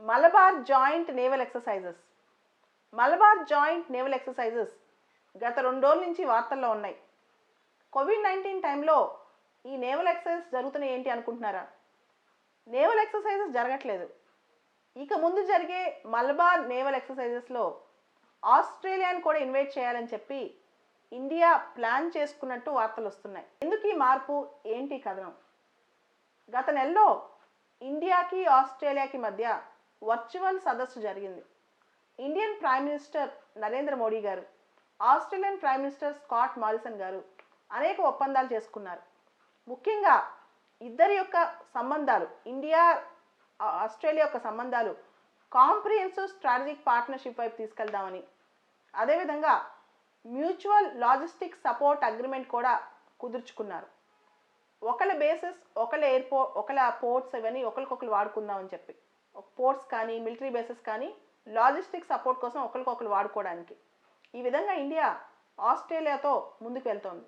Malabar joint naval exercises Malabar joint naval exercises గత రెండు రోజుల నుంచి వార్తల్లో ఉన్నాయి. కోవిడ్ నైన్టీన్ టైంలో ఈ నేవల్ ఎక్సర్సైజెస్ జరుగుతున్నాయి ఏంటి అనుకుంటున్నారా? నేవల్ ఎక్సర్సైజెస్ జరగట్లేదు. ఇక ముందు జరిగే మలబార్ నేవల్ ఎక్సర్సైజెస్లో ఆస్ట్రేలియాని కూడా ఇన్వైట్ చేయాలని చెప్పి ఇండియా ప్లాన్ చేసుకున్నట్టు వార్తలు వస్తున్నాయి. ఎందుకు ఈ మార్పు? ఏంటి కథనం? గత నెలలో ఇండియాకి ఆస్ట్రేలియాకి మధ్య వర్చువల్ సదస్సు జరిగింది. Indian prime minister Narendra Modi garu Australian prime minister Scott Morrison garu అనేక ఒప్పందాలు చేసుకున్నారు. ముఖ్యంగా ఇద్దరి యొక్క సంబంధాలు ఇండియా ఆస్ట్రేలియా యొక్క సంబంధాలు కాంప్రిహెన్సివ్ స్ట్రాటజిక్ పార్ట్నర్షిప్ వైపు తీసుకెళ్దామని అదేవిధంగా మ్యూచువల్ లాజిస్టిక్ సపోర్ట్ అగ్రిమెంట్ కూడా కుదుర్చుకున్నారు. ఒకళ్ళ బేసెస్ ఒకళ్ళ ఎయిర్పోర్ట్ ఒకళ్ళ పోర్ట్స్ ఇవన్నీ ఒకరికొకరు వాడుకుందామని చెప్పి. పోర్ట్స్ కానీ మిలిటరీ బేసెస్ కానీ లాజిస్టిక్ సపోర్ట్ కోసం ఒకరికొకరు వాడుకోవడానికి. ఈ విధంగా ఇండియా ఆస్ట్రేలియాతో ముందుకు వెళ్తోంది.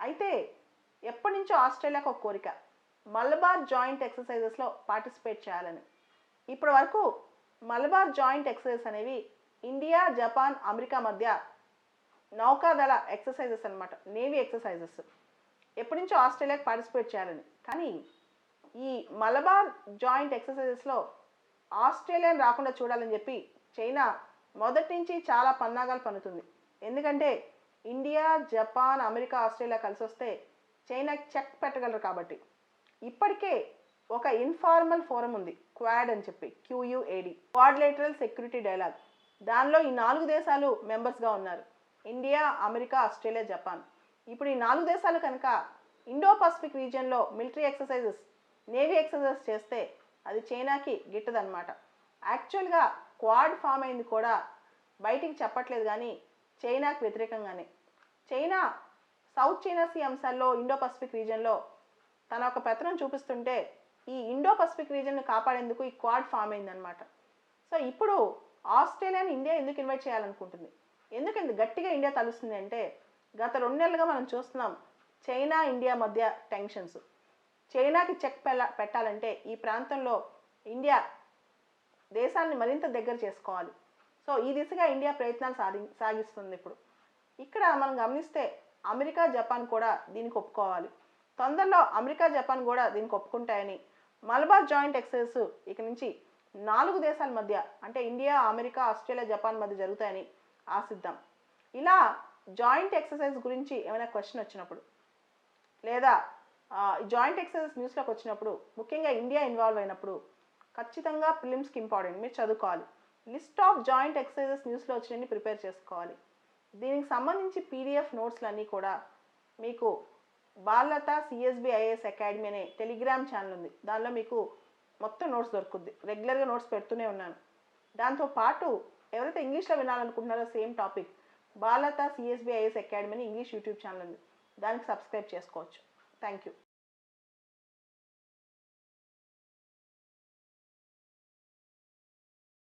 అయితే ఎప్పటి నుంచో ఆస్ట్రేలియాకు ఒక కోరిక. మలబార్ జాయింట్ ఎక్సర్సైజెస్లో పార్టిసిపేట్ చేయాలని. ఇప్పటి వరకు మలబార్ జాయింట్ ఎక్సర్సైజెస్ అనేవి ఇండియా జపాన్ అమెరికా మధ్య నౌకాదళ ఎక్సర్సైజెస్ అన్నమాట. Navy exercises. ఎప్పటి నుంచో ఆస్ట్రేలియాకి పార్టిసిపేట్ చేయాలని. కానీ ఈ మలబార్ జాయింట్ ఎక్సర్సైజెస్లో ఆస్ట్రేలియాని రాకుండా చూడాలని చెప్పి చైనా మొదటి నుంచి చాలా పన్నాగాలు పన్నుతుంది. ఎందుకంటే ఇండియా జపాన్ అమెరికా ఆస్ట్రేలియా కలిసి వస్తే చైనాకి చెక్ పెట్టగలరు కాబట్టి. ఇప్పటికే ఒక ఇన్ఫార్మల్ ఫోరం ఉంది క్వాడ్ అని చెప్పి క్యూయుఏడి క్వాడ్లేటరల్ సెక్యూరిటీ డైలాగ్ దానిలో ఈ నాలుగు దేశాలు మెంబర్స్గా ఉన్నారు ఇండియా అమెరికా ఆస్ట్రేలియా జపాన్. ఇప్పుడు ఈ నాలుగు దేశాలు కనుక ఇండో పసిఫిక్ రీజియన్లో మిలిటరీ ఎక్సర్సైజెస్ నేవీ ఎక్సర్సైజెస్ చేస్తే అది చైనాకి గిట్టదనమాట యాక్చువల్గా క్వాడ్ ఫామ్ అయింది కూడా బయటికి చెప్పట్లేదు కానీ చైనాకి వ్యతిరేకంగానే. చైనా సౌత్ చైనా సీ అంశాల్లో ఇండో పసిఫిక్ రీజన్లో తన ఒక పెత్తనం చూపిస్తుంటే ఈ ఇండో పసిఫిక్ రీజన్ను కాపాడేందుకు ఈ క్వాడ్ ఫామ్ అయిందనమాట సో ఇప్పుడు ఆస్ట్రేలియాని ఇండియా ఎందుకు ఇన్వైట్ చేయాలనుకుంటుంది? ఎందుకు ఇంత గట్టిగా ఇండియా తలుస్తుంది అంటే గత రెండు నెలలుగా మనం చూస్తున్నాం చైనా ఇండియా మధ్య టెన్షన్స్. చైనాకి చెక్ పెట్టాలంటే ఈ ప్రాంతంలో ఇండియా దేశాన్ని మరింత దగ్గర చేసుకోవాలి. సో ఈ దిశగా ఇండియా ప్రయత్నాలు సాధి సాగిస్తుంది ఇప్పుడు. ఇక్కడ మనం గమనిస్తే అమెరికా జపాన్ కూడా దీనికి ఒప్పుకోవాలి. తొందరలో అమెరికా జపాన్ కూడా దీనికి ఒప్పుకుంటాయని మలబార్ జాయింట్ ఎక్సైజెస్ ఇక నుంచి నాలుగు దేశాల మధ్య అంటే ఇండియా అమెరికా ఆస్ట్రేలియా జపాన్ మధ్య జరుగుతాయని ఆశిద్దాం. ఇలా జాయింట్ ఎక్సర్సైజ్ గురించి ఏమైనా క్వశ్చన్ వచ్చినప్పుడు లేదా జాయింట్ ఎక్సర్సైజ్ న్యూస్లోకి వచ్చినప్పుడు ముఖ్యంగా ఇండియా ఇన్వాల్వ్ అయినప్పుడు ఖచ్చితంగా ప్రిలిమ్స్కి ఇంపార్టెంట్ మీరు చదువుకోవాలి. లిస్ట్ ఆఫ్ జాయింట్ ఎక్సర్సైజెస్ న్యూస్లో వచ్చినవి ప్రిపేర్ చేసుకోవాలి. దీనికి సంబంధించి పీడిఎఫ్ నోట్స్లన్నీ కూడా మీకు బాలత సిఎస్బి ఐఏఎస్ అకాడమీ అనే టెలిగ్రామ్ ఛానల్ ఉంది దానిలో మీకు మొత్తం నోట్స్ దొరుకుద్ది. రెగ్యులర్గా నోట్స్ పెడుతూనే ఉన్నాను. దాంతో పాటు ఎవరైతే ఇంగ్లీష్లో వినాలనుకుంటున్నారో same topic Balatha CSB IAS academy అని ఇంగ్లీష్ యూట్యూబ్ ఛానల్ ఉంది దానికి సబ్స్క్రైబ్ చేసుకోవచ్చు. Thank you.